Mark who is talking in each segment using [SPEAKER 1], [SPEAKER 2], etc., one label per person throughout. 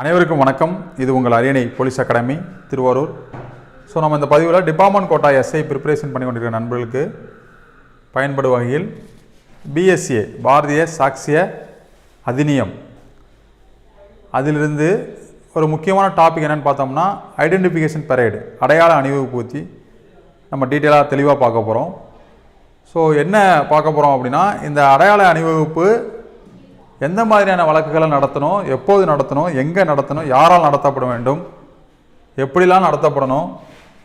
[SPEAKER 1] அனைவருக்கும் வணக்கம். இது உங்கள் அரியணை போலீஸ் அகாடமி திருவாரூர். ஸோ நம்ம இந்த பதிவில் டிபார்ட்மெண்ட் கோட்டா எஸ்ஐ ப்ரிப்பரேஷன் பண்ணி கொண்டிருக்கிற நண்பர்களுக்கு பயன்படும் வகையில் பிஎஸ்ஏ பாரதிய சாக்சிய அதிநியம். அதிலிருந்து ஒரு முக்கியமான டாபிக் என்னென்னு பார்த்தோம்னா ஐடென்டிஃபிகேஷன் பரேடு அடையாள அணிவகுப்பு பற்றி நம்ம டீட்டெயிலாக தெளிவாக பார்க்க போகிறோம் ஸோ என்ன பார்க்க போகிறோம் அப்படின்னா இந்த அடையாள அணிவகுப்பு எந்த மாதிரியான வழக்குகளை நடத்தணும் எப்போது நடத்தணும் எங்கே நடத்தணும் யாரால் நடத்தப்பட வேண்டும் எப்படிலாம் நடத்தப்படணும்.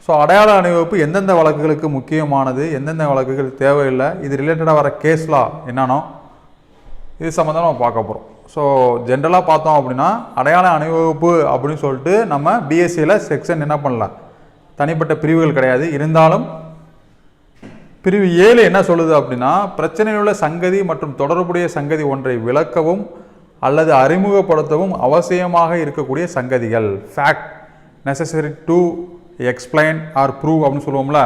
[SPEAKER 1] ஸோ அடையாள அணிவகுப்பு எந்தெந்த வழக்குகளுக்கு முக்கியமானது எந்தெந்த வழக்குகள் தேவையில்லை இது ரிலேட்டடாக வர கேஸ்லாம் என்னென்னோ இது சம்மந்தமாக நம்ம பார்க்க போகிறோம் ஸோ ஜென்ரலாக பார்த்தோம் அப்படின்னா அடையாள அணிவகுப்பு அப்படின்னு சொல்லிட்டு நம்ம பிஎஸ்சியில் செக்ஷன் என்ன பண்ணல? தனிப்பட்ட பிரிவுகள் கிடையாது. இருந்தாலும் பிரிவு ஏழு என்ன சொல்லுது அப்படின்னா பிரச்சனையுள்ள சங்கதி மற்றும் தொடர்புடைய சங்கதி ஒன்றை விளக்கவும் அல்லது அறிமுகப்படுத்தவும் அவசியமாக இருக்கக்கூடிய சங்கதிகள். Fact necessary to explain or prove அப்படின்னு சொல்லுவோம்ல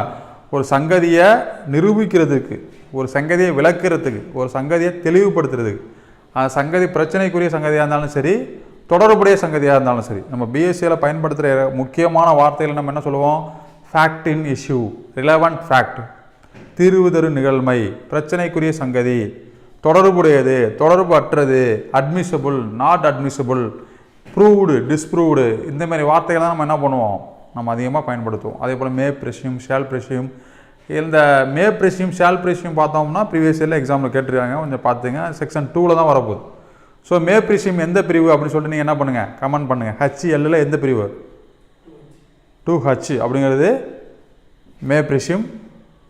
[SPEAKER 1] ஒரு சங்கதியை நிரூபிக்கிறதுக்கு ஒரு சங்கதியை விளக்கிறதுக்கு ஒரு சங்கதியை தெளிவுபடுத்துறதுக்கு அந்த சங்கதி பிரச்சனைக்குரிய சங்கதியாக இருந்தாலும் சரி தொடர்புடைய சங்கதியாக இருந்தாலும் சரி நம்ம பிஎஸ்சியில் பயன்படுத்துகிற முக்கியமான வார்த்தைகள் நம்ம என்ன சொல்லுவோம்? Fact in issue relevant fact தீர்வுதரும் நிகழ்மை பிரச்சனைக்குரிய சங்கதி. தொடர்புடையது தொடர்பு அற்றது admissible not admissible proved disproved இந்த மாதிரி வார்த்தைகள்லாம் நம்ம என்ன பண்ணுவோம்? நம்ம அதிகமாக பயன்படுத்துவோம். அதே போல் மே ப்ரெஷ்யூம் ஷேல் ப்ரெஷ்யூம் இந்த மே ப்ரெஷ்யூம் ஷேல் ப்ரெஷ்யூம் பார்த்தோம்னா ப்ரீவியஸ் இயரில் எக்ஸாமில் கேட்டிருக்காங்க. கொஞ்சம் பார்த்துங்க. செக்ஷன் டூவில் தான் வரப்போகுது. ஸோ மே ப்ரெஷ்யூம் எந்த பிரிவு அப்படின்னு சொல்லிட்டு நீங்கள் என்ன பண்ணுங்கள் கமெண்ட் பண்ணுங்கள் ஹச்எல்லில் எந்த பிரிவு? டூ ஹச் அப்படிங்கிறது மே ப்ரெஷ்யூம்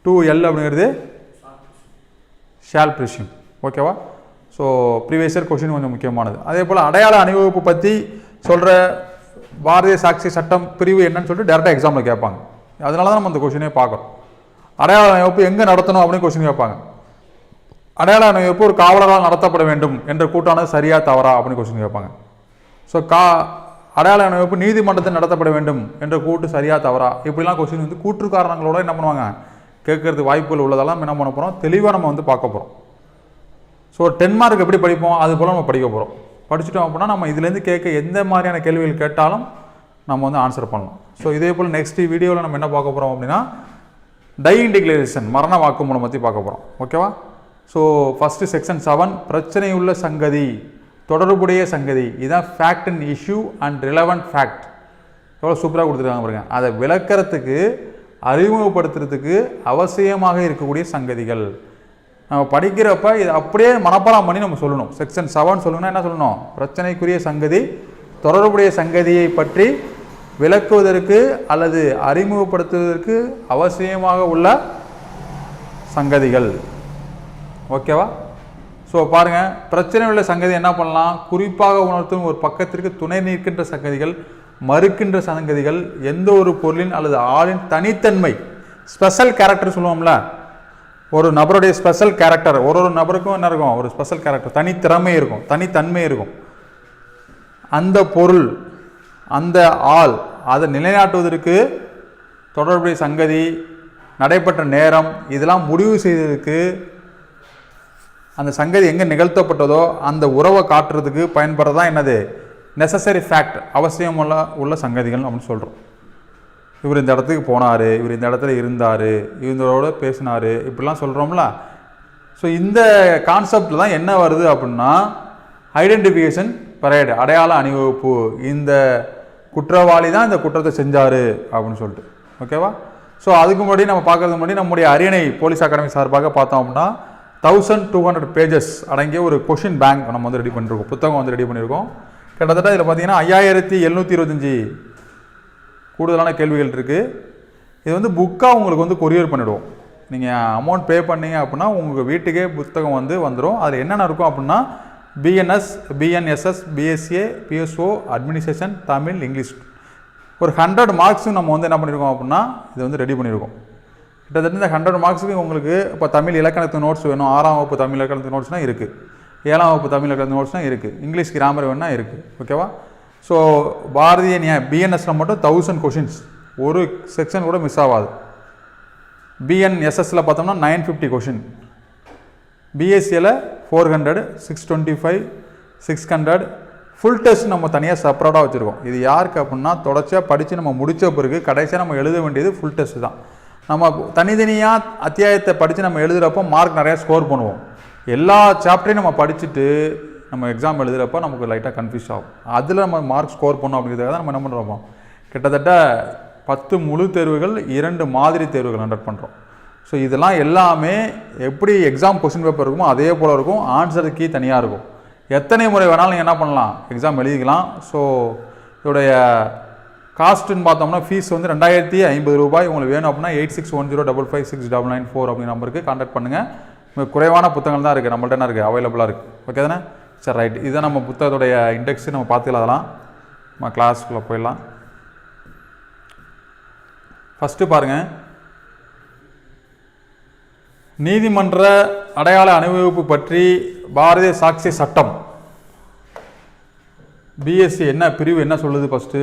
[SPEAKER 1] டூ எல் அப்படிங்கிறது ஷால் ப்ரிஷ்யூம் ஓகேவா ஸோ ப்ரீவியஸ் இயர் கொஷின் கொஞ்சம் முக்கியமானது. அதே போல் அடையாள அணிவகுப்பு பற்றி சொல்கிற பாரதிய சாட்சி சட்டம் பிரிவு என்னன்னு சொல்லிட்டு டேரெக்டாக எக்ஸாமில் கேட்பாங்க. அதனால தான் நம்ம அந்த கொஷினே பார்க்குறோம். அடையாள அணிவகுப்பு எங்கே நடத்தணும் அப்படின்னு கொஷின் கேட்பாங்க. அடையாள அணிவகுப்பு ஒரு காவலரால் நடத்தப்பட வேண்டும் என்ற கூட்டானது சரியா தவறா அப்படின்னு கொஷின் கேட்பாங்க. ஸோ கா அடையாள அணிவகுப்பு நீதிமன்றத்தில் நடத்தப்பட வேண்டும் என்ற கூட்டு சரியா தவறா? இப்படிலாம் கொஸ்டின் வந்து கூற்று காரணங்களோட என்ன பண்ணுவாங்க? கேட்கறதுக்கு வாய்ப்புகள் உள்ளதெல்லாம் என்ன பண்ண போகிறோம் தெளிவாக நம்ம வந்து பார்க்க போகிறோம் ஸோ டென் மார்க் எப்படி படிப்போம்? அது போல் நம்ம படிக்க போகிறோம் படிச்சுட்டோம் அப்படின்னா நம்ம இதுலேருந்து கேட்க எந்த மாதிரியான கேள்விகள் கேட்டாலும் நம்ம வந்து ஆன்சர் பண்ணலாம். ஸோ இதே போல் நெக்ஸ்ட் வீடியோவில் நம்ம என்ன பார்க்க போகிறோம் அப்படின்னா டையிங் டிக்ளரேஷன் மரண வாக்குமூலம் பற்றி பார்க்க போகிறோம் ஓகேவா ஸோ ஃபஸ்ட்டு செக்ஷன் செவன் பிரச்சனை உள்ள சங்கதி தொடர்புடைய சங்கதி. இதுதான் fact and issue and relevant fact எவ்வளோ சூப்பராக கொடுத்துருக்காங்க பாருங்க. அதை விளக்கிறதுக்கு அறிமுகப்படுத்துறதுக்கு அவசியமாக இருக்கக்கூடிய சங்கதிகள். நம்ம படிக்கிறப்ப இது அப்படியே மனப்பாடம் பண்ணி நம்ம சொல்லணும். செக்ஷன் செவன் சொல்லணும்னா என்ன சொல்லணும்? பிரச்சனைக்குரிய சங்கதி தொடர்புடைய சங்கதியை பற்றி விளக்குவதற்கு அல்லது அறிமுகப்படுத்துவதற்கு அவசியமாக உள்ள சங்கதிகள். ஓகேவா ஸோ பாருங்கள் பிரச்சனை உள்ள சங்கதி என்ன பண்ணலாம்? குறிப்பாக உணர்த்தும் ஒரு பக்கத்திற்கு துணை நிற்கின்ற சங்கதிகள் மறுக்கின்ற சங்கதிகள் எந்த ஒரு பொருளின் அல்லது ஆளின் தனித்தன்மை ஸ்பெஷல் கேரக்டர் சொல்லுவோம்ல ஒரு நபருடைய ஸ்பெஷல் கேரக்டர் ஒரு ஒரு நபருக்கும் என்ன இருக்கும்? ஒரு ஸ்பெஷல் கேரக்டர் தனித்திறமை இருக்கும் தனித்தன்மை இருக்கும். அந்த பொருள் அந்த ஆள் அதை நிலைநாட்டுவதற்கு தொடர்புடைய சங்கதி நடைபெற்ற நேரம் இதெல்லாம் முடிவு செய்ததுக்கு அந்த சங்கதி எங்கே நிகழ்த்தப்பட்டதோ அந்த உறவை காட்டுறதுக்கு பயன்படுறதான் என்னது? நெசசரி ஃபேக்ட் அவசியம் உள்ள உள்ள சங்கதிகள் அப்படின்னு சொல்கிறோம் இவர் இந்த இடத்துக்கு போனார் இவர் இந்த இடத்துல இருந்தார் இவங்களோட பேசினார் இப்படிலாம் சொல்கிறோம்ல ஸோ இந்த கான்செப்டில் தான் என்ன வருது அப்படின்னா ஐடென்டிஃபிகேஷன் பரேடு அடையாள அணிவகுப்பு. இந்த குற்றவாளி தான் இந்த குற்றத்தை செஞ்சார் அப்படின்னு சொல்லிட்டு. ஓகேவா ஸோ அதுக்கு முன்னாடி நம்ம பார்க்கறதுக்கு முன்னாடி நம்முடைய அரியணை போலீஸ் அகாடமி சார்பாக பார்த்தோம் அப்படின்னா தௌசண்ட் டூ ஹண்ட்ரட் பேஜஸ் அடங்கிய ஒரு கொஷின் பேங்க் நம்ம வந்து ரெடி பண்ணியிருக்கோம் புத்தகம் வந்து ரெடி பண்ணியிருக்கோம் கிட்டத்தட்ட இதில் பார்த்தீங்கன்னா ஐயாயிரத்தி எழுநூற்றி இருபத்தஞ்சி கூடுதலான கேள்விகள் இருக்குது இது வந்து புக்காக உங்களுக்கு வந்து கொரியர் பண்ணிவிடுவோம் நீங்கள் அமௌண்ட் பே பண்ணீங்க அப்படின்னா உங்கள் வீட்டுக்கே புத்தகம் வந்து வந்துடும் அதில் என்னென்ன இருக்கும் அப்படின்னா BNS BNSS BSA BSO administration Tamil English. ஒரு ஹண்ட்ரட் மார்க்ஸும் நம்ம வந்து என்ன பண்ணியிருக்கோம் அப்படின்னா இது வந்து ரெடி பண்ணியிருக்கோம் கிட்டத்தட்ட இந்த ஹண்ட்ரட் மார்க்ஸுக்கு உங்களுக்கு இப்போ தமிழ் இலக்கணத்து நோட்ஸ் வேணும் ஆறாம் வகுப்பு தமிழ் இலக்கணத்து நோட்ஸ்னால் இருக்குது ஏழாம் வகுப்பு தமிழ் இலக்கணத்து நோட்ஸ்னால் இருக்குது இங்கிலீஷ் கிராமர் வேணால் இருக்குது ஓகேவா ஸோ பாரதிய நியாய பிஎன்எஸில் மட்டும் தௌசண்ட் கொஷின்ஸ் ஒரு செக்ஷன் கூட மிஸ் ஆகாது. பிஎன்எஸ்எஸில் பார்த்தோம்னா nine fifty question பிஎஸ்சியில் four hundred six twenty five six hundred full test நம்ம தனியாக செப்பரேட்டாக வச்சுருக்கோம். இது யாருக்கு அப்படின்னா தொடர்ச்சியாக படித்து நம்ம முடித்த பிறகு கடைசியாக நம்ம எழுத வேண்டியது ஃபுல் டெஸ்ட் தான். நம்ம தனித்தனியாக அத்தியாயத்தை படித்து நம்ம எழுதுகிறப்போ மார்க் நிறையா ஸ்கோர் பண்ணுவோம். எல்லா சாப்டரையும் நம்ம படிச்சுட்டு நம்ம எக்ஸாம் எழுதுகிறப்ப நமக்கு லைட்டாக கன்ஃபியூஸ் ஆகும். அதில் நம்ம மார்க் ஸ்கோர் பண்ணோம் அப்படிங்கிறதுக்காக தான் நம்ம என்ன பண்ணுறோம் கிட்டத்தட்ட பத்து முழு தேர்வுகள் இரண்டு மாதிரி தேர்வுகள் கண்டக்ட் பண்ணுறோம் ஸோ இதெல்லாம் எல்லாமே எப்படி எக்ஸாம் கொஸ்டின் பேப்பர் இருக்குமோ அதே போல் இருக்கும். ஆன்சர் கீ தனியாக இருக்கும். எத்தனை முறை வேணாலும் நீங்கள் என்ன பண்ணலாம்? எக்ஸாம் எழுதிக்கலாம். ஸோ இதோடைய காஸ்ட்டுன்னு பார்த்தோம்னா ஃபீஸ் வந்து ரெண்டாயிரத்தி ஐம்பது ரூபாய். உங்களுக்கு வேணும் அப்படின்னா eight six one zero double five six double nine four அப்படிங்கிற நம்பருக்கு கான்டாக்ட் பண்ணுங்கள் குறைவான புத்தகங்கள் தான் இருக்குது நம்மள்ட்ட என்ன இருக்குது அவைலபிளாக இருக்குது ஓகே தானே? சரி ரைட் இதை நம்ம புத்தகத்துடைய இண்டெக்ஸு நம்ம பார்த்துக்கலாம் அதெல்லாம். நம்ம கிளாஸ்க்குள்ளே போயிடலாம். ஃபஸ்ட்டு பாருங்கள் நீதிமன்ற அடையாள அணிவகுப்பு பற்றி பாரதிய சாட்சி சட்டம். பிஎஸ்சி என்ன பிரிவு என்ன சொல்லுது ஃபஸ்ட்டு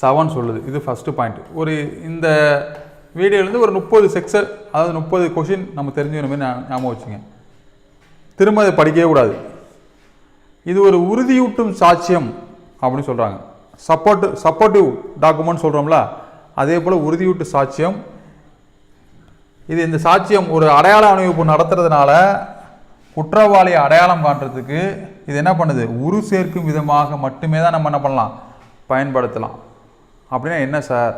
[SPEAKER 1] செவன் சொல்லுது. இது ஃபஸ்ட்டு பாயிண்ட் ஒரு இந்த வீடியோலேருந்து ஒரு முப்பது செக்ஷன் அதாவது முப்பது கொஷின் நம்ம தெரிஞ்சுக்கிற மாதிரி ஞாபகம் வச்சுங்க. திரும்ப அதை படிக்கவே கூடாது. இது ஒரு உறுதியூட்டும் சாட்சியம் அப்படின்னு சொல்கிறாங்க சப்போர்ட் சப்போர்ட்டிவ் டாக்குமெண்ட் சொல்கிறோம்ல அதே போல் உறுதியூட்டு சாட்சியம். இது இந்த சாட்சியம் ஒரு அடையாள அணிவிப்பு நடத்துறதுனால குற்றவாளியை அடையாளம் காட்டுறதுக்கு இது என்ன பண்ணுது? உரு சேர்க்கும் விதமாக மட்டுமே தான் நம்ம என்ன பண்ணலாம்? பயன்படுத்தலாம். அப்படின்னா என்ன சார்?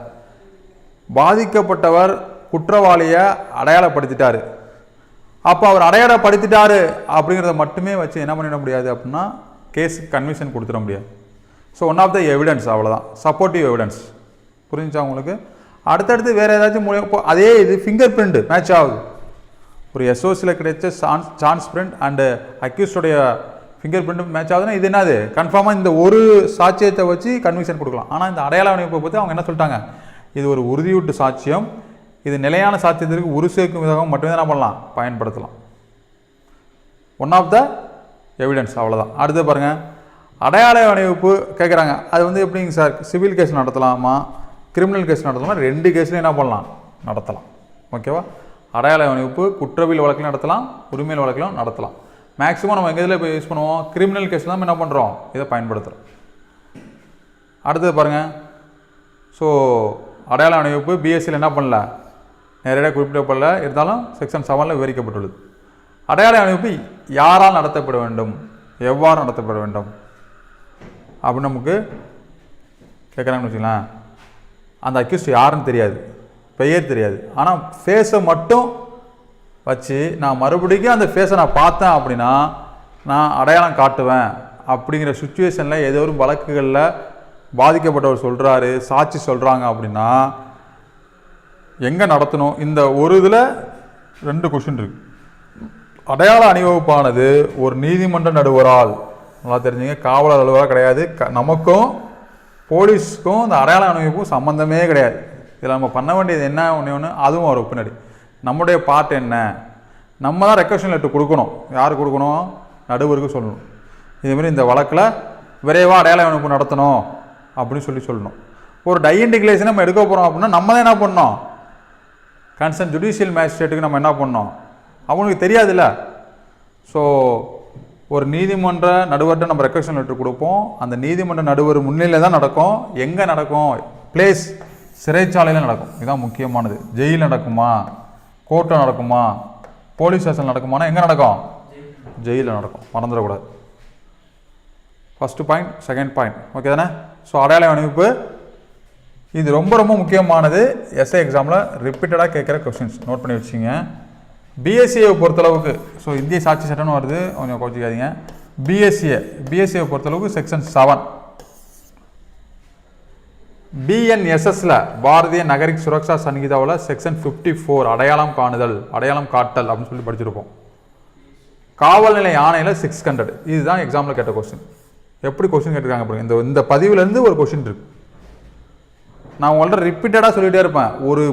[SPEAKER 1] பாதிக்கப்பட்டவர் குற்றவாளியை அடையாளப்படுத்திட்டார். அப்போ அவர் அடையாளப்படுத்திட்டார் அப்படிங்கிறத மட்டுமே வச்சு என்ன பண்ணிட முடியாது அப்படின்னா கேஸ் கன்விஷன் கொடுத்துட முடியாது. So one of the evidence அவ்வளோதான் சப்போர்ட்டிவ் எவிடன்ஸ் புரிஞ்சா உங்களுக்கு? அடுத்தடுத்து வேறு ஏதாச்சும் மூலியம் இப்போ அதே இது ஃபிங்கர் பிரிண்ட் மேட்ச் ஆகுது. ஒரு எஸ்ஓசியில் கிடைச்ச சான்ஸ் சான்ஸ் பிரிண்ட் அண்டு அக்யூஸ்டுடைய ஃபிங்கர் பிரிண்ட் மேட்ச் ஆகுதுன்னா இது என்னது? கன்ஃபார்மாக இந்த ஒரு சாட்சியத்தை வச்சு கன்விஷன் கொடுக்கலாம். ஆனால் இந்த அடையாள அமைப்பை பற்றி அவங்க என்ன சொல்லிட்டாங்க? இது ஒரு உறுதியூட்டு சாட்சியம். இது நிலையான சாட்சியத்திற்கு உரு சேர்க்கும் விதமாக மட்டுமே என்ன பண்ணலாம். பயன்படுத்தலாம். ஒன் ஆஃப் த எவிடன்ஸ் அவ்வளோதான் அடுத்து பாருங்கள் அடையாள அணிவிப்பு கேட்குறாங்க அது வந்து எப்படிங்க சார்? சிவில் கேஸ் நடத்தலாமா? கிரிமினல் கேஸ் நடத்தலாமா? ரெண்டு கேஸ்லையும் என்ன பண்ணலாம்? நடத்தலாம். ஓகேவா அடையாள அணிவிப்பு குற்றவியல் வழக்கிலும் நடத்தலாம் உரிமையல் வழக்கிலும் நடத்தலாம். மேக்ஸிமம் நம்ம எங்கள் இதில் இப்போ யூஸ் பண்ணுவோம்? கிரிமினல் கேஸ் தான் என்ன பண்ணுறோம் இதை பயன்படுத்துகிறோம் அடுத்தது பாருங்கள் ஸோ அடையாள அணிவிப்பு பிஎஸ்சியில் என்ன பண்ணல? நேரடியாக குறிப்பிடப்படல. இருந்தாலும் செக்ஷன் செவனில் விவரிக்கப்பட்டுள்ளது. அடையாள அணிவிப்பு யாரால் நடத்தப்பட வேண்டும்? எவ்வாறு நடத்தப்பட வேண்டும்? அப்படின்னு நமக்கு கேட்குறாங்கன்னு வச்சுக்கலாம் அந்த அக்யூஸ்ட் யாருன்னு தெரியாது. பெயர் தெரியாது. ஆனால் ஃபேஸை மட்டும் வச்சு நான் மறுபடியும் அந்த ஃபேஸை நான் பார்த்தேன் அப்படின்னா நான் அடையாளம் காட்டுவேன் அப்படிங்கிற சுச்சுவேஷனில் ஏதோ ஒரு வழக்குகளில் பாதிக்கப்பட்டவர் சொல்கிறாரு சாட்சி சொல்கிறாங்க அப்படின்னா எங்கே நடத்தணும்? இந்த ஒரு இதில் ரெண்டு கொஷின் இருக்கு. அடையாள அணிவகுப்பானது ஒரு நீதிமன்ற நடுவரால். நல்லா தெரிஞ்சுங்க காவலர் அலுவலாக கிடையாது. க நமக்கும் போலீஸ்க்கும் இந்த அடையாள அணிவகுப்பும் சம்மந்தமே கிடையாது. இதில் நம்ம பண்ண வேண்டியது என்ன ஒன்று ஒன்று அதுவும் ஒரு பின்னாடி. நம்முடைய பார்ட் என்ன? நம்ம தான் ரெக்கஷன் லெட்டர் கொடுக்கணும். யார் கொடுக்கணும்? நடுவருக்கு சொல்லணும். இதுமாரி இந்த வழக்கில் விரைவாக அடையாள அமைப்பு நடத்தணும். அப்படின்னு சொல்லி சொல்லணும். ஒரு டையன்டிகுலேஷன் நம்ம எடுக்க போகிறோம் அப்படின்னா நம்ம தான் என்ன பண்ணோம் கன்சர்ன் ஜுடிஷியல் மேஜிஸ்ட்ரேட்டுக்கு நம்ம என்ன பண்ணோம் அவனுக்கு தெரியாதுல்ல. ஸோ ஒரு நீதிமன்ற நடுவர்கிட்ட நம்ம ரெக்வஸ்டன் லெட்டர் கொடுப்போம். அந்த நீதிமன்ற நடுவர் முன்னிலையில் தான் நடக்கும். எங்கே நடக்கும்? பிளேஸ் சிறைச்சாலையில் நடக்கும். இதுதான் முக்கியமானது. ஜெயில் நடக்குமா? கோர்ட்டில் நடக்குமா? போலீஸ் ஸ்டேஷன் நடக்குமானா எங்கே நடக்கும்? ஜெயிலில் நடக்கும். மறந்துடக்கூடாது. First point second point okay தானே? ஸோ அடையாள அணிவிப்பு. இது ரொம்ப ரொம்ப முக்கியமானது. எஸ்ஐ எக்ஸாமில் ரிப்பீட்டடாக கேட்குற கொஸ்டின்ஸ் நோட் பண்ணி வச்சுங்க பிஎஸ்சியை பொறுத்தளவுக்கு ஸோ இந்திய சாட்சி சட்டம்னு வருது. கொஞ்சம் கோச்சிக்காதீங்க பிஎஸ்சியை பிஎஸ்சியை பொறுத்தளவுக்கு செக்ஷன் செவன் பிஎன்எஸ்எஸில் பாரதிய நகரிக் சுரக்ஷா சங்கீதாவில் செக்ஷன் ஃபிஃப்டி ஃபோர் அடையாளம் காணுதல் அடையாளம் காட்டல் அப்படின்னு சொல்லி படிச்சிருப்போம். காவல்நிலை ஆணையில் சிக்ஸ் ஹண்ட்ரட் இதுதான் எக்ஸாமில் கேட்ட கொஸ்டின் எப்படி கொஸ்டின் கேட்டிருக்காங்க பாருங்க. இந்த இந்த பதிவுலேருந்து ஒரு கொஸ்டின் இருக்கு. நான் உங்கள்ட்ட ரிப்பீட்டடாக சொல்லிகிட்டே இருப்பேன். ஒரு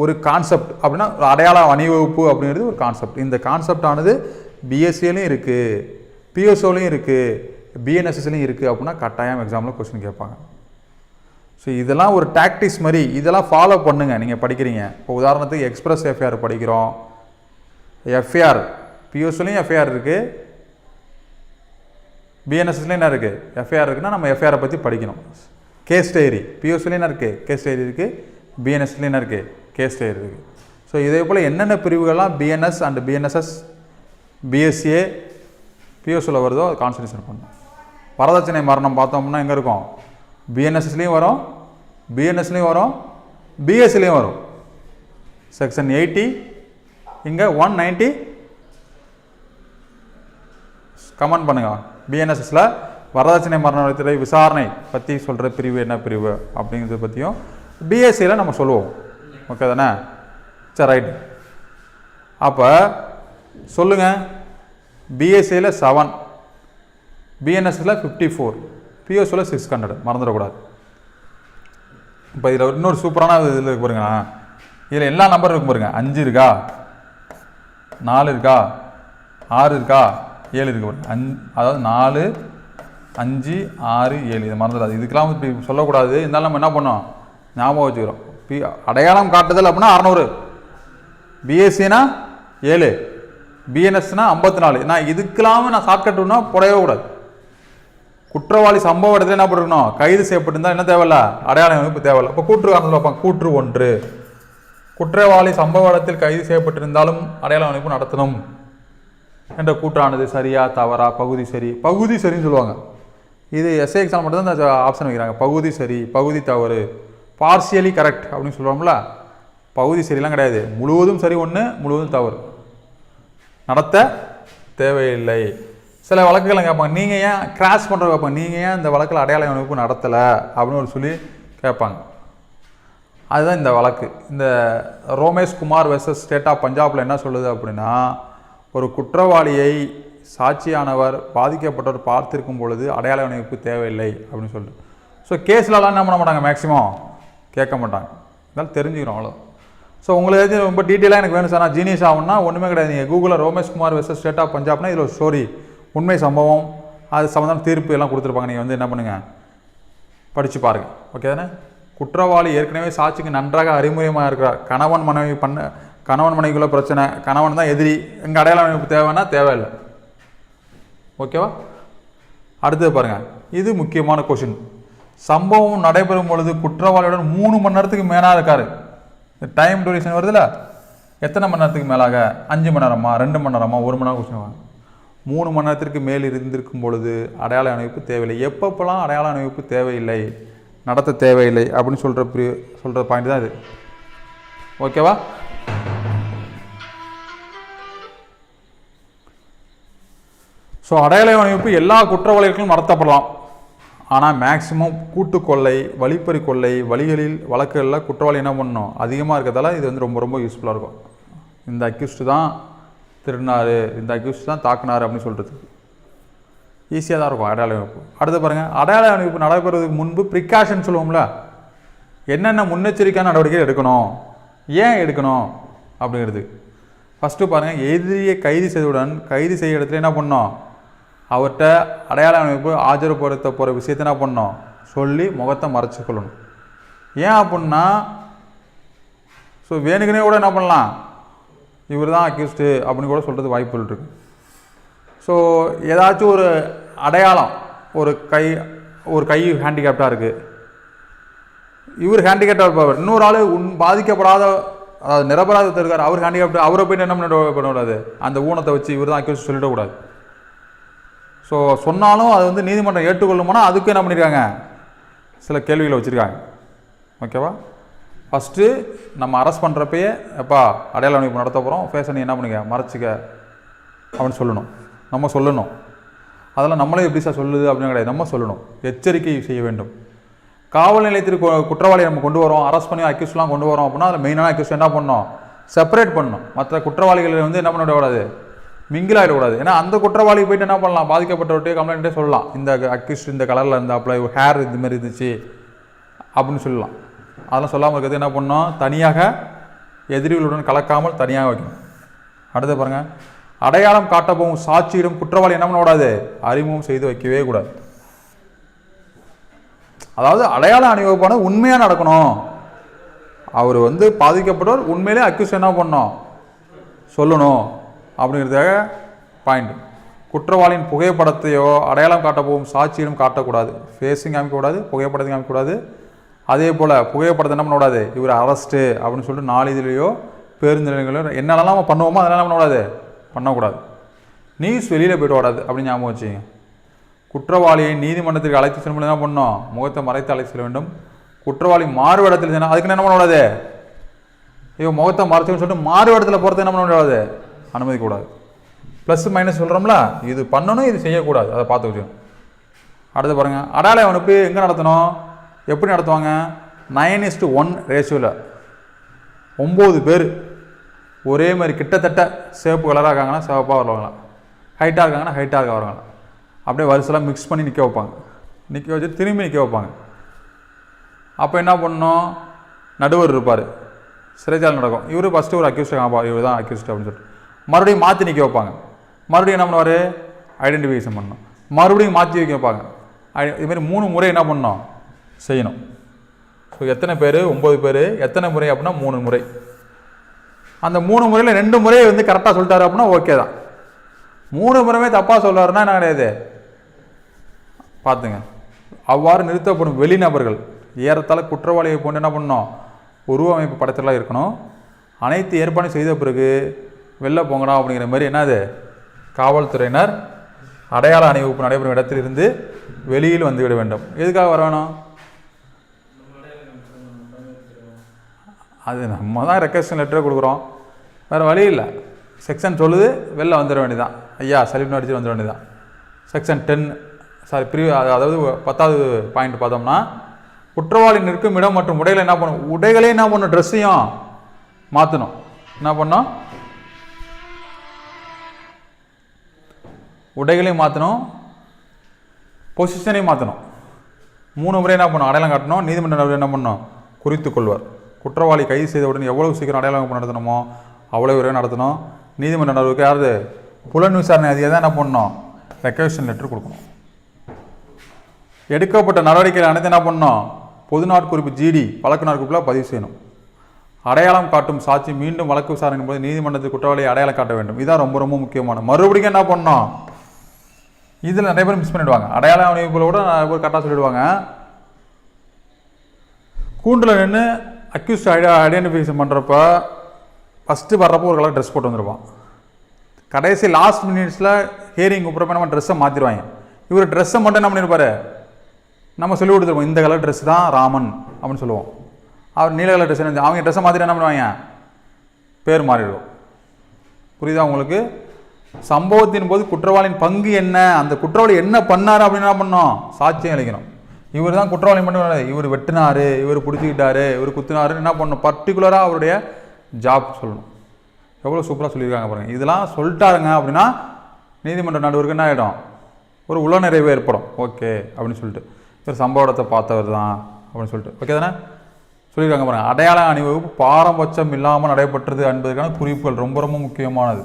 [SPEAKER 1] ஒரு கான்செப்ட் அப்படின்னா ஒரு அடையாள அணிவகுப்பு அப்படிங்கிறது ஒரு கான்செப்ட் இந்த கான்செப்ட் ஆனது பிஎஸ்சிலையும் இருக்குது பிஎஸ்ஓலையும் இருக்குது பிஎன்எஸ்எஸ்லையும் இருக்குது அப்படின்னா கட்டாயம் எக்ஸாமில் கொஸ்டின் கேட்பாங்க. ஸோ இதெல்லாம் ஒரு டாக்டிஸ் மாதிரி இதெல்லாம் ஃபாலோ பண்ணுங்கள் நீங்கள் படிக்கிறீங்க. இப்போ உதாரணத்துக்கு எக்ஸ்பிரஸ் எஃப்ஐஆர் படிக்கிறோம். எஃப்ஐஆர் பியூஸ்லையும் எஃப்ஐஆர் இருக்குது பிஎன்எஸ்எஸ்லேயும் என்ன இருக்குது எஃப்ஐஆர் இருக்குன்னா நம்ம எஃப்ஐஆரை பற்றி படிக்கணும். கேஸ் டைரி பிஓஸ்ல என்ன இருக்குது கேஸ் டைரி இருக்குது பிஎன்எஸ்லேயும் என்ன இருக்குது கேஸ் டைரி இருக்குது ஸோ இதே போல் என்னென்ன பிரிவுகள்லாம் பிஎன்எஸ் அண்ட் பிஎன்எஸ்எஸ் பிஎஸ்சிஏ பிஎஸ்சில் வருதோ அது கான்சன்ட்ரேஷன் பண்ணணும். வரதட்சணை மரணம் பார்த்தோம்னா எங்கே இருக்கும்? பிஎன்எஸ்எஸ்லேயும் வரும் பிஎன்எஸ்லேயும் வரும் பிஎஸ்சிலையும் வரும். செக்ஷன் எயிட்டி இங்கே ஒன் நைன்ட்டி கமெண்ட் பண்ணுங்க. பிஎன்எஸ்எஸில் வரதட்சணை மரணத்துறை விசாரணை பற்றி சொல்கிற பிரிவு என்ன பிரிவு அப்படிங்கிறத பற்றியும் பிஎஸ்சியில் நம்ம சொல்லுவோம். ஓகே தானே? சரி ரைட் அப்போ சொல்லுங்கள் பிஎஸ்சியில் செவன் பிஎன்எஸ்எஸில் ஃபிஃப்டி ஃபோர் பிஎஸ்சியில் சிக்ஸ் ஹண்ட்ரட் மறந்துடக்கூடாது. இப்போ இதில் இன்னொரு சூப்பரான இதில் இருக்கு இதில் எல்லா நம்பரும் இருக்கும் பாருங்க. அஞ்சு இருக்கா? நாலு இருக்கா? ஆறு இருக்கா? ஏழு இருக்கு பாருங்க அஞ் அதாவது நாலு அஞ்சு ஆறு ஏழு. இதை மறந்துடாது. இதுக்கெல்லாம் இப்படி சொல்லக்கூடாது. இருந்தாலும் நம்ம என்ன பண்ணோம்? ஞாபகம் வச்சுக்கிறோம். பி அடையாளம் காட்டுதல் அப்படின்னா அறநூறு. பிஎஸ்சினா ஏழு. பிஎன்எஸ்னா ஐம்பத்தி நாலு. நான் இதுக்கெல்லாமல் நான் ஷார்ட்கட்னா புடையவே கூடாது. குற்றவாளி சம்பவ இடத்துல என்ன பண்ணிருக்கணும்? கைது செய்யப்பட்டிருந்தால் என்ன தேவையில்ல? அடையாள அமைப்பு தேவையில்ல. இப்போ கூற்று காரணத்தில் வைப்பாங்க கூற்று ஒன்று. குற்றவாளி சம்பவ இடத்தில் கைது செய்யப்பட்டிருந்தாலும் அடையாள அமைப்பு நடத்தணும். என்ற கூற்றானது சரியா தவறா பகுதி சரி. பகுதி சரின்னு சொல்லுவாங்க. இது எஸ்ஏ எக்ஸாம் மட்டும் தான் இந்த ஆப்ஷன் வைக்கிறாங்க. பகுதி சரி பகுதி தவறு. பார்சியலி கரெக்ட் அப்படின்னு சொல்லுவோம்ல பகுதி சரிலாம் கிடையாது. முழுவதும் சரி ஒன்று முழுவதும் தவறு. நடத்த தேவையில்லை. சில வழக்குகளை கேட்பாங்க. நீங்கள் ஏன் கிராஸ் பண்ணுற கேட்பாங்க. நீங்கள் ஏன் இந்த வழக்கில் அடையாள அமைப்பு நடத்தலை? அப்படின்னு ஒரு சொல்லி கேட்பாங்க. அதுதான் இந்த வழக்கு. இந்த Romesh Kumar versus state of பஞ்சாபில் என்ன சொல்லுது அப்படின்னா ஒரு குற்றவாளியை சாட்சியானவர் பாதிக்கப்பட்டவர் பார்த்திருக்கும் பொழுது அடையாள இணைப்பு தேவையில்லை அப்படின்னு சொல்லிட்டு. ஸோ கேஸ்லலாம் என்ன பண்ண மாட்டாங்க மேக்ஸிமம் கேட்க மாட்டாங்க. இருந்தாலும் தெரிஞ்சுக்கிறோம் அவ்வளோ ஸோ உங்களுக்கு எதாச்சும் ரொம்ப டீட்டெயிலாக எனக்கு வேணும் சார் நான் ஜீனியஸ் ஆகும்னா ஒன்றுமே கிடையாது. நீங்கள் கூகுளில் ரோமேஷ்குமார் வெர்சஸ் ஸ்டேட் ஆஃப் பஞ்சாப்னா இதில் ஒரு ஸ்டோரி உண்மை சம்பவம் அது சம்மந்தமான தீர்ப்பு எல்லாம் கொடுத்துருப்பாங்க. நீங்கள் வந்து என்ன பண்ணுங்கள் படித்து பாருங்கள் ஓகே தானே? குற்றவாளி ஏற்கனவே சாட்சிக்கு நன்றாக அறிமுகமாக இருக்கிறார். கணவன் மனைவி பண்ண கணவன் மனைவிக்குள்ள பிரச்சனை கணவன் தான் எதிரி எங்கள் அடையாள அமைப்பு தேவைன்னா தேவையில்லை. ஓகேவா? அடுத்தது பாருங்கள் இது முக்கியமான கொஷின் சம்பவம் நடைபெறும் பொழுது குற்றவாளியுடன் மூணு மணி நேரத்துக்கு மேலாக இருக்காரு. டைம் டூரேஷன் வருதுல்ல? எத்தனை மணி நேரத்துக்கு மேலாக? அஞ்சு மணி நேரமா? ரெண்டு மணி நேரமா? ஒரு மணி நேரம் கொஸ்டின் மூணு மணி நேரத்திற்கு மேல் இருந்திருக்கும் பொழுது அடையாள அணிவிப்பு தேவையில்லை. எப்பப்பெல்லாம் அடையாள அணிவிப்பு தேவையில்லை? நடத்த தேவையில்லை அப்படின்னு சொல்கிற சொல்கிற பாயிண்ட் தான் இது. ஓகேவா? ஸோ அடையாள அணிவிப்பு எல்லா குற்றவாளிகளுக்கும் நடத்தப்படலாம். ஆனால் மேக்சிமம் கூட்டு கொள்ளை வழிப்பறி கொள்ளை வழிகளில் வழக்குகளில் குற்றவாளி என்ன பண்ணணும்? அதிகமாக இருக்கிறதால இது வந்து ரொம்ப ரொம்ப யூஸ்ஃபுல்லாக இருக்கும். இந்த அக்யூஸ்டு தான் திருடினாரு இந்த அக்யூஸ்டு தான் தாக்குனார் அப்படின்னு சொல்கிறது ஈஸியாக தான் இருக்கும் அடையாள அமைப்பு அடுத்து பாருங்கள் அடையாள அமைப்பு நடைபெறுவதற்கு முன்பு ப்ரிகாஷன் சொல்லுவோம்ல. என்னென்ன முன்னெச்சரிக்கையான நடவடிக்கை எடுக்கணும்? ஏன் எடுக்கணும் அப்படிங்கிறது. ஃபஸ்ட்டு பாருங்கள் எதிரியை கைது செய்தவுடன் கைது செய்ய இடத்துல என்ன பண்ணோம்? அவர்கிட்ட அடையாள அமைப்பு ஆஜர்படுத்த போகிற விஷயத்தை என்ன பண்ணோம்? சொல்லி முகத்தை மறைச்சிக்கொள்ளணும் ஏன் அப்படின்னா ஸோ வேணுக்குனே கூட என்ன பண்ணலாம்? இவர் தான் அக்யூஸ்டு அப்படின்னு கூட சொல்கிறது வாய்ப்புகள் இருக்கு. ஸோ ஏதாச்சும் ஒரு அடையாளம் ஒரு கை ஒரு கை ஹேண்டிகேப்டாக இருக்குது இவர் ஹேண்டிகேப்டாக இருப்பார். இன்னொரு ஆள் உன் பாதிக்கப்படாத அதாவது நிரபராதத்தை இருக்கார் அவர் ஹேண்டிகேப்ட் அவரை போய் என்ன பண்ண பண்ணக்கூடாது? அந்த ஊனத்தை வச்சு இவர் தான் அக்யூஸ் சொல்லிடக்கூடாது. ஸோ சொன்னாலும் அது வந்து நீதிமன்றம் ஏற்றுக்கொள்ளுமானா அதுக்கு என்ன பண்ணியிருக்காங்க சில கேள்விகளை வச்சுருக்காங்க. ஓகேவா ஃபஸ்ட்டு நம்ம அரெஸ்ட் பண்ணுறப்பயே எப்பா அடையாள அமைப்பு நடத்த போகிறோம் ஃபேஷனை நீ என்ன பண்ணுங்க? மறைச்சிக்க. அப்படின்னு சொல்லணும். நம்ம சொல்லணும். அதெல்லாம் நம்மளே எப்படி சார் சொல்லுது? அப்படின்னு கிடையாது நம்ம சொல்லணும். எச்சரிக்கை செய்ய வேண்டும். காவல் நிலையத்திற்கு கு- நம்ம கொண்டு வரோம் அரெஸ்ட் பண்ணி அக்யூஸ்லாம் கொண்டு வரோம் அப்படின்னா அதில் மெயினான அக்யூஸ் என்ன பண்ணோம் செப்பரேட் பண்ணணும். மற்ற குற்றவாளிகளை வந்து என்ன பண்ணக்கூடாது மிங்கிள் ஆகிடக்கூடாது ஏன்னா அந்த குற்றவாளி போயிட்டு என்ன பண்ணலாம்? பாதிக்கப்பட்டவர்கிட்டே கம்ப்ளைண்ட்டே சொல்லலாம். இந்த அக்யூஸ்ட் இந்த கலரில் இருந்தாப்புல ஹேர் இது மாதிரி இருந்துச்சு அப்படின்னு சொல்லலாம். அதெல்லாம் சொல்லாமல் இருக்கிறது என்ன பண்ணோம் தனியாக எதிரிகளுடன் கலக்காமல் தனியாக வைக்கணும். அடுத்து பாருங்கள் அடையாளம் காட்டப்போகும் சாட்சியிடும் குற்றவாளி என்ன பண்ணக்கூடாது? அறிமுகம் செய்து வைக்கவே கூடாது. அதாவது அடையாள அணிவகுப்பானது உண்மையாக நடக்கணும். அவர் வந்து பாதிக்கப்பட்டவர் உண்மையிலே அக்யூஸ் என்ன பண்ணோம் சொல்லணும். அப்படிங்கிறதுக்காக பாயிண்ட் குற்றவாளியின் புகைப்படத்தையோ அடையாளம் காட்ட போகும் சாட்சியிலும் காட்டக்கூடாது. ஃபேஸையும் காமிக்கக்கூடாது புகைப்படத்தையும் காமிக்கக்கூடாது. அதே போல் புகைப்படத்தை என்ன பண்ணக்கூடாது? இவர் அரெஸ்ட்டு அப்படின்னு சொல்லிட்டு நாளிதழிலையோ பேருந்து நிலையங்களோ என்னென்னலாம் நம்ம பண்ணுவோமோ அதெல்லாம் என்ன பண்ணக்கூடாது? பண்ணக்கூடாது. நியூஸ் வெளியில் போய்ட்டு வராது. அப்படின்னு ஞாபகம் வச்சுங்க குற்றவாளியை நீதிமன்றத்திற்கு அழைத்து செல்லும் என்ன பண்ணணும் முகத்தை மறைத்து அழைத்து செல்ல வேண்டும். குற்றவாளி மாறு இடத்தில் அதுக்கு என்ன பண்ணக்கூடாது ஐயோ முகத்தை மறைச்சுன்னு சொல்லிட்டு மாறு இடத்துல போகிறது என்ன பண்ணக்கூடாது அனுமதிக்கூடாது ப்ளஸ் மைனஸ் சொல்கிறோம்ல இது பண்ணணும் இது செய்யக்கூடாது. அதை பார்த்து வச்சுக்கணும். அடுத்து பாருங்கள் அடாலை அவனுக்கு எங்கே நடத்தணும்? எப்படி நடத்துவாங்க? நைன் இஸ்டு ஒன் ரேஷியோவில் ஒம்பது பேர். ஒரே மாதிரி கிட்டத்தட்ட சிவப்பு கலராக இருக்காங்கன்னா சிவப்பாக வருவாங்களாம். ஹைட்டாக இருக்காங்கன்னா ஹைட்டாக இருக்க வருவாங்களாம். அப்படியே வரிசெல்லாம் மிக்ஸ் பண்ணி நிற்க வைப்பாங்க. நிற்க வச்சு திரும்பி நிற்க வைப்பாங்க. அப்போ என்ன பண்ணணும் நடுவர் இருப்பார். சிறைச்சால் நடக்கும். இவர் ஃபஸ்ட்டு ஒரு அக்யூஸ்ட் ஆப்பா இவர் தான் அக்யூஸ்ட் அப்படின்னு சொல்லிட்டு. மறுபடியும் மாற்றி நிற்க வைப்பாங்க. மறுபடியும் என்ன பண்ணுவார்? ஐடென்டிஃபிகேஷன் பண்ணணும் மறுபடியும் மாற்றி வைக்க வைப்பாங்க. இதுமாரி மூணு முறை என்ன பண்ணோம்? செய்யணும். ஸோ எத்தனை பேர்? ஒம்பது பேர். எத்தனை முறை அப்படின்னா மூணு முறை. அந்த மூணு முறையில் ரெண்டு முறையை வந்து கரெக்டாக சொல்லிட்டாரு அப்படின்னா ஓகே தான். மூணு முறையுமே தப்பாக சொல்கிறாருன்னா என்ன கிடையாது? பார்த்துங்க. அவ்வாறு நிறுத்தப்படும் வெளிநபர்கள் ஏறத்தாழ குற்றவாளியை போன்று என்ன பண்ணணும்? உருவமைப்பு படத்தெல்லாம் இருக்கணும். அனைத்து ஏற்பாடும் செய்த பிறகு வெளில போங்கடா அப்படிங்கிற மாதிரி என்னது? காவல்துறையினர் அடையாள அணிவகுப்பு நடைபெறும் இடத்திலிருந்து வெளியில் வந்துவிட வேண்டும். எதுக்காக வர வேணும்? அது நம்ம தான் ரெக்வஸ்டன் லெட்டரை கொடுக்குறோம். வேறு வழி இல்லை. செக்ஷன் சொல்லுது வெளில வந்துட வேண்டியதான் ஐயா சலிப்னு அடித்து வந்துட வேண்டியதான் செக்ஷன் டென் சாரி பிரிவு அதாவது பத்தாவது பாயிண்ட் பார்த்தோம்னா குற்றவாளி நிற்கும் இடம் மற்றும் உடைகளை என்ன பண்ணும்? உடைகளே என்ன பண்ணும்? ட்ரெஸ்ஸையும் மாற்றணும் என்ன பண்ணோம்? உடைகளையும் மாற்றணும் பொசிஷனையும் மாற்றணும் மூணு முறை என்ன பண்ணும்? அடையாளம் காட்டணும். நீதிமன்ற நடுவர் என்ன பண்ணணும் குறித்து கொள்வார். குற்றவாளி கைது செய்தவுடன் எவ்வளவு சீக்கிரம் அடையாளம் நடத்தணுமோ அவ்வளோ விரைவு நடத்தணும். நீதிமன்ற நடவடிக்கை யாரு புலன் விசாரணை அதிகாரி தான் என்ன பண்ணணும் ரெக்கவேஷன் லெட்டர் கொடுக்கணும். எடுக்கப்பட்ட நடவடிக்கைகள் அனைத்து என்ன பண்ணணும் பொது நாட்குறிப்பு ஜிடி வழக்கு நாட்குறிப்பில் பதிவு செய்யணும். அடையாளம் காட்டும் சாட்சி மீண்டும் வழக்கு விசாரணை போது நீதிமன்றத்தில் குற்றவாளியை அடையாளம் காட்ட வேண்டும். இதான் ரொம்ப ரொம்ப முக்கியமான. மறுபடியும் என்ன பண்ணோம்? இதில் நிறைய பேர் மிஸ் பண்ணிடுவாங்க. அடையாள அமைப்புல கூட நிறைய பேர் கரெக்டாக சொல்லிடுவாங்க. கூண்டில் நின்று அக்யூஸ்ட் ஐடியா ஐடென்டிஃபிகேஷன் பண்ணுறப்ப ஃபஸ்ட்டு வர்றப்போ ஒரு கலர் ட்ரெஸ் போட்டு வந்துருப்பான் கடைசி லாஸ்ட் மினிட்ஸில் ஹியரிங் கூப்பிட்றப்ப நம்ம ட்ரெஸ்ஸை மாற்றிடுவாங்க இவர் ட்ரெஸ்ஸை மட்டும் என்ன பண்ணியிருப்பார் நம்ம சொல்லி கொடுத்துருப்போம் இந்த கலர் ட்ரெஸ் தான் ராமன் அப்படின்னு சொல்லுவோம். அவர் நீல கலர் ட்ரெஸ் என்ன அவங்க ட்ரெஸ்ஸை மாற்றிட்டு என்ன பண்ணுவாங்க? பேர் மாறிடுவோம் புரியுதா உங்களுக்கு? சம்பவத்தின் போது குற்றவாளியின் பங்கு என்ன? அந்த குற்றவாளி என்ன பண்ணார் அப்படின்னு என்ன பண்ணோம் சாட்சியம் அளிக்கணும். இவர் தான் குற்றவாளி மட்டும் இவர் வெட்டினாரு இவர் பிடிச்சிக்கிட்டாரு இவர் குத்தினாருன்னு என்ன பண்ணணும்? பர்டிகுலராக அவருடைய ஜாப் சொல்லணும். எவ்வளோ சூப்பராக சொல்லியிருக்காங்க பாருங்கள் இதெல்லாம் சொல்லிட்டாருங்க அப்படின்னா நீதிமன்ற நடுவருக்கு என்ன ஆகிடும் ஒரு உளநிறைவு ஏற்படும். ஓகே அப்படின்னு சொல்லிட்டு. இவர் சம்பவ இடத்தை பார்த்தவர் தான் அப்படின்னு சொல்லிட்டு. ஓகே தானே? சொல்லியிருக்காங்க பாருங்கள் அடையாள அணிவகுப்பு பாரபட்சம் இல்லாமல் நடைபெற்றது என்பதற்கான குறிப்புகள் ரொம்ப ரொம்ப முக்கியமானது.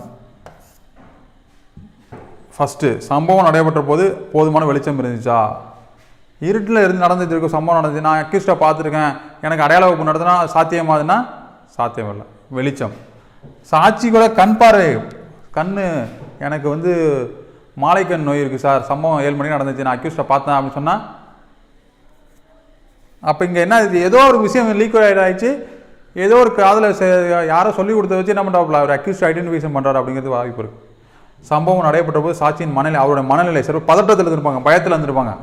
[SPEAKER 1] ஃபஸ்ட்டு சம்பவம் நடைபெற்ற போது போதுமான வெளிச்சம் இருந்துச்சா? இருட்டில் இருந்து நடந்துட்டு இருக்கும் சம்பவம் நடந்துச்சு நான் அக்யூஸ்டாக பார்த்துருக்கேன். எனக்கு அடையாள வகுப்பு நடத்தினா சாத்தியமாதுன்னா சாத்தியம் இல்லை வெளிச்சம். சாட்சி கூட கண் பார்வை. கண் எனக்கு வந்து மாலைக்கண் நோய் இருக்குது சார். சம்பவம் ஏழு மணிக்கு நடந்துச்சு. நான் அக்யூஸ்டை பார்த்தேன் அப்படின்னு சொன்னால் அப்போ இங்கே என்ன இது? ஏதோ ஒரு விஷயம் லீக் ஆகிடுச்சு ஏதோ ஒரு காதில் யாரோ சொல்லி கொடுத்த வச்சு என்ன பண்ணுறாப்புல அவர் அக்யூஸ்ட் ஐடென்டிஃபிகேஷன் பண்ணுறாரு அப்படிங்கிறது வாய்ப்பு இருக்குது சம்பவம் நடைபெற்ற போது சாட்சியின் மனநிலை அவருடைய மனநிலை சிறப்பு. பதட்டத்தில் இருந்திருப்பாங்க பயத்தில் இருந்திருப்பாங்க.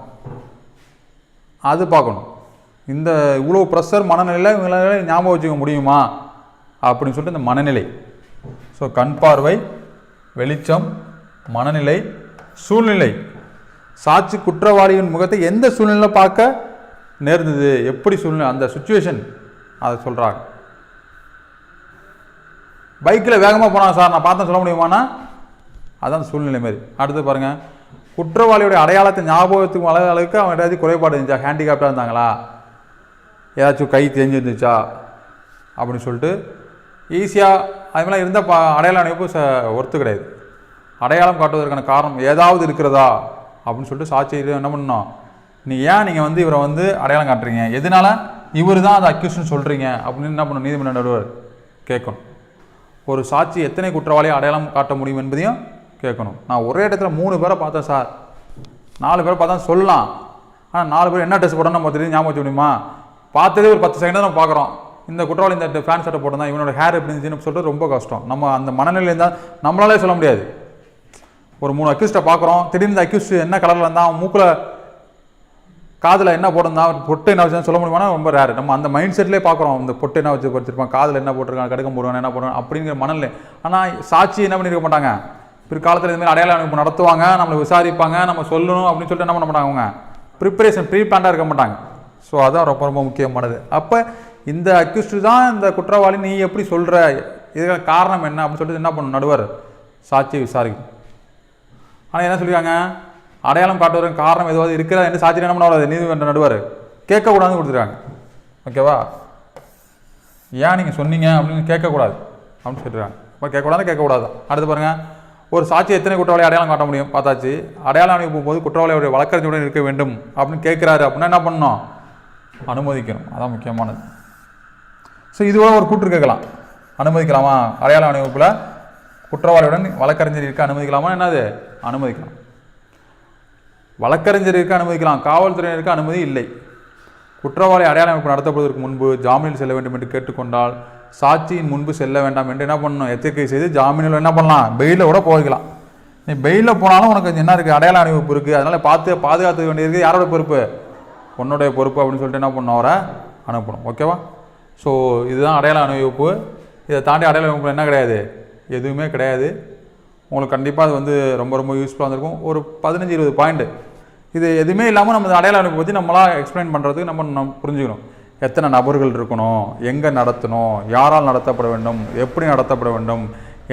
[SPEAKER 1] அது பார்க்கணும். இந்த இவ்வளோ ப்ரெஷர் மனநிலையில் இவங்களால ஞாபகம் வச்சுக்க முடியுமா? அப்படின்னு சொல்லிட்டு இந்த மனநிலை. ஸோ கண் பார்வை வெளிச்சம் மனநிலை சூழ்நிலை. சாட்சி குற்றவாளியின் முகத்தை எந்த சூழ்நிலை பார்க்க நேர்ந்தது? எப்படி சூழ்நிலை? அந்த சுச்சுவேஷன் அதை சொல்கிறாங்க பைக்கில் வேகமாக போனாங்க சார் நான் பார்த்தேன் சொல்ல முடியுமானா அதான் சூழ்நிலை மாதிரி. அடுத்து பாருங்கள் குற்றவாளியோட அடையாளத்தை ஞாபகத்துக்கு வளர அளவுக்கு அவங்க ஏதாவது குறைபாடு இருந்துச்சா? ஹேண்டிகேப்டாக இருந்தாங்களா? ஏதாச்சும் கை தேஞ்சிருந்துச்சா? அப்படின்னு சொல்லிட்டு ஈஸியாக அது மாதிரிலாம் இருந்தால் பா அடையாள அணைப்பு ச ஒர்த்து கிடையாது. அடையாளம் காட்டுவதற்கான காரணம் ஏதாவது இருக்கிறதா? அப்படின்னு சொல்லிட்டு சாட்சியில் என்ன பண்ணணும் நீ ஏன் நீங்கள் வந்து இவரை வந்து அடையாளம் காட்டுறீங்க? எதனால இவர் தான் அதை அக்யூஷன் சொல்கிறீங்க அப்படின்னு என்ன பண்ணணும் நீதிமன்ற நடுவர் கேட்கணும். ஒரு சாட்சி எத்தனை குற்றவாளியை அடையாளம் காட்ட முடியும் என்பதையும் கேட்கணும். நான் ஒரே இடத்துல மூணு பேரை பார்த்தேன் சார். நாலு பேரை பார்த்தா சொல்லலாம். ஆனால் நாலு பேர் என்ன ட்ரெஸ் போடணும் நம்ம தெரியும். ஞாபகம் வச்சுக்க முடியுமா? பார்த்ததே ஒரு பத்து செகண்ட் தான் நம்ம பார்க்குறோம். இந்த குற்றவாளி இந்த ஃபேன் சட்டை போட்டிருந்தா இவனோட ஹேர் எப்படி இருந்துச்சுன்னு சொல்லிட்டு ரொம்ப கஷ்டம். நம்ம அந்த மனநிலையில் இருந்தால் நம்மளாலே சொல்ல முடியாது. ஒரு மூணு அக்யூஸ்ட்டை பார்க்குறோம் திடீர்னு அக்யூஸ்ட் என்ன கலரில் இருந்தால் அவன் மூக்கில் காதில் என்ன போட்டிருந்தான் பொட்டு என்ன வச்சு சொல்ல முடியுமானா ரொம்ப ரேர் நம்ம அந்த மைண்ட் செட்லேயே பார்க்குறோம் அந்த பொட்டு என்ன வச்சு படிச்சிருப்பான் காதில் என்ன போட்டிருக்கான் கடுக்க போடுவான் என்ன போடுவான் அப்படிங்கிற மனநிலை. ஆனால் சாட்சி என்ன பண்ணியிருக்க மாட்டாங்க? பிற்காலத்தில் இதுமாதிரி அடையாள அமைப்பு நடத்துவாங்க நம்மளை விசாரிப்பாங்க நம்ம சொல்லணும் அப்படின்னு சொல்லிட்டு என்ன பண்ண மாட்டாங்க அவங்க? ப்ரிப்பரேஷன் ப்ரீ பிளான்டாக இருக்க மாட்டாங்க. ஸோ அதான் ரொம்ப ரொம்ப முக்கியமானது. அப்போ இந்த அக்யூஸ்டு தான் இந்த குற்றவாளி நீ எப்படி சொல்கிற இதுக்கான காரணம் என்ன? அப்படின்னு சொல்லிட்டு என்ன பண்ணணும்? நடுவர் சாட்சியை விசாரிக்கும் ஆனால் என்ன சொல்லியிருக்காங்க அடையாளம் காட்டுவதற்கு காரணம் எதுவாவது இருக்கிறதா? என்று சாட்சி என்ன பண்ணக்கூடாது? நீதிமன்ற நடுவர் கேட்கக்கூடாதுன்னு கொடுத்துருக்காங்க. ஓகேவா? ஏன் நீங்கள் சொன்னீங்க அப்படின்னு கேட்கக்கூடாது அப்படின்னு சொல்லிடுறாங்க இப்போ கேட்கக்கூடாது கேட்கக்கூடாது. அடுத்து பாருங்கள் ஒரு சாட்சி எத்தனை குற்றவாளி அடையாளம் காட்ட முடியும்? பார்த்தாச்சு. அடையாளம் அனுப்பும் போது குற்றவாளியுடைய வழக்கறிஞருடன் இருக்க வேண்டும் அப்படின்னு கேட்குறாரு. அப்படின்னா என்ன பண்ணணும்? அனுமதிக்கணும். அதான் முக்கியமானது. ஸோ இது ஒரு கூற்று கேட்கலாம். அனுமதிக்கலாமா? அடையாள அணிவகுப்பில் குற்றவாளியுடன் வழக்கறிஞர் இருக்க அனுமதிக்கலாமா? என்னது? அனுமதிக்கலாம். வழக்கறிஞர் இருக்க அனுமதிக்கலாம். காவல்துறையினருக்கு அனுமதி இல்லை. குற்றவாளி அடையாள அமைப்பு நடத்தப்படுவதற்கு முன்பு ஜாமீனில் செல்ல வேண்டும் என்று கேட்டுக்கொண்டால் சாட்சியின் முன்பு செல்ல வேண்டாம் என்று என்ன பண்ணணும்? எச்சரிக்கை செய்து ஜாமீனில் என்ன பண்ணலாம்? பெயிலில் கூட போய்க்கலாம். நீ பெயிலில் போனாலும் உனக்கு என்ன இருக்குது அடையாள அணிவிப்பு இருக்குது அதனால் பார்த்து பாதுகாத்துக்க வேண்டியது யாரோட பொறுப்பு? உன்னுடைய பொறுப்பு அப்படின்னு சொல்லிட்டு என்ன பண்ணணும்? அவரை அனுப்பணும். ஓகேவா? ஸோ இதுதான் அடையாள அணிவகுப்பு இதை தாண்டி அடையாள அணிவகுப்பு என்ன கிடையாது? எதுவுமே கிடையாது. உங்களுக்கு கண்டிப்பாக அது வந்து ரொம்ப ரொம்ப யூஸ்ஃபுல்லாக இருந்திருக்கும் ஒரு பதினஞ்சு இருபது பாயிண்ட் இது எதுவுமே இல்லாமல் நம்ம அடையாள அணிவகுப்பு பற்றி நம்மளாக எக்ஸ்பிளைன் பண்ணுறதுக்கு நம்ம நம்ம புரிஞ்சுக்கணும். எத்தனை நபர்கள் இருக்கணும்? எங்கே நடத்தணும்? யாரால் நடத்தப்பட வேண்டும்? எப்படி நடத்தப்பட வேண்டும்?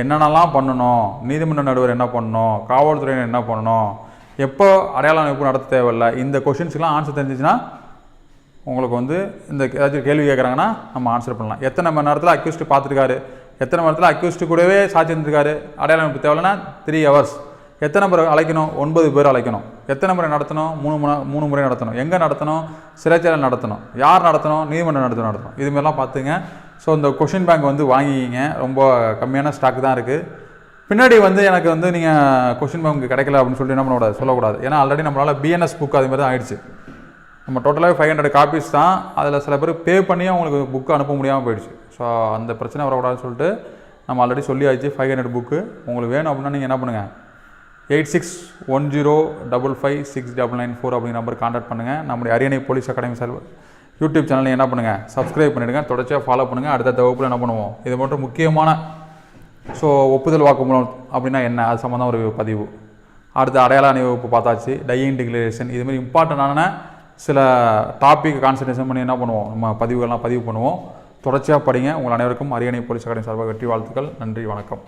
[SPEAKER 1] என்னென்னலாம் பண்ணணும்? நீதிமன்ற நடுவர் என்ன பண்ணணும்? காவல்துறையினர் என்ன பண்ணணும்? எப்போ அடையாள அமைப்பு நடத்த தேவையில்ல? இந்த கொஷின்ஸ்க்கெலாம் ஆன்சர் தெரிஞ்சிச்சுன்னா உங்களுக்கு வந்து இந்த ஏதாச்சும் கேள்வி கேட்குறாங்கன்னா நம்ம ஆன்சர் பண்ணலாம். எத்தனை மணி நேரத்தில் அக்யூஸ்ட் பார்த்துருக்காரு? எத்தனை மணி நேரத்தில் அக்யூஸ்ட் கூடவே சாட்சி இருந்திருக்காரு அடையாளம் இப்போ தேவையில்லைன்னா த்ரீ ஹவர்ஸ் எத்தனை முறை அழைக்கணும்? ஒன்பது பேர் அழைக்கணும். எத்தனை முறை நடத்தணும்? மூணு முறை மூணு முறை நடத்தணும். எங்கே நடத்தணும்? சிறைச்சாலை நடத்தணும். யார் நடத்தணும்? நீதிமன்றம் நடத்தணும். நடத்தணும் இதுமாரிலாம் பார்த்துங்க. ஸோ இந்த கொஷின் பேங்க் வந்து வாங்கிக்கிங்க. ரொம்ப கம்மியான ஸ்டாக் தான் இருக்குது பின்னாடி வந்து எனக்கு வந்து நீங்கள் கொஷின் பேங்க் கிடைக்கல அப்படின்னு சொல்லிட்டு என்ன சொல்லக்கூடாது. ஏன்னா ஆல்ரெடி நம்மளால் பிஎன்எஸ் புக் அது மாதிரி தான் ஆயிடுச்சு. நம்ம டோட்டலாகவே ஃபைவ் ஹண்ட்ரட் காப்பீஸ் தான். அதில் சில பேர் பே பண்ணியும் அவங்களுக்கு புக்கு அனுப்ப முடியாமல் போயிடுச்சு. ஸோ அந்த பிரச்சனை வரக்கூடாதுன்னு சொல்லிட்டு நம்ம ஆல்ரெடி சொல்லியாச்சு ஃபைவ் ஹண்ட்ரட் புக்கு உங்களுக்கு வேணும் அப்படின்னா நீங்கள் என்ன பண்ணுங்கள் eight six one zero double five six double nine four அப்படிங்கிற நம்பர் காண்டாக்ட் பண்ணுங்கள் நம்முடைய அரியணை போலீஸ் அகாடமி சார் யூடியூப் சேனலில் என்ன பண்ணுங்கள் சப்ஸ்கிரைப் பண்ணிவிடுங்க தொடர்ச்சியாக ஃபாலோ பண்ணுங்கள் அடுத்த வகுப்பில் என்ன பண்ணுவோம்? இது மட்டும் முக்கியமான ஸோ ஒப்புதல் வாக்குமூலம் அப்படின்னா என்ன? அது சம்மந்தம் ஒரு பதிவு. அடுத்து அடையாள அணிவகுப்பு பார்த்தாச்சு. டையிங் டிக்ளரேஷன் இதுமாதிரி இம்பார்ட்டண்டான சில டாப்பிக் கான்சன்ட்ரேஷன் பண்ணி என்ன பண்ணுவோம்? நம்ம பதிவுகள்லாம் பதிவு பண்ணுவோம். தொடர்ச்சியாக படிங்க. உங்கள் அனைவருக்கும் அரியணை போலீஸ் அகாடமி சார்பாக வெற்றி வாழ்த்துக்கள். நன்றி. வணக்கம்.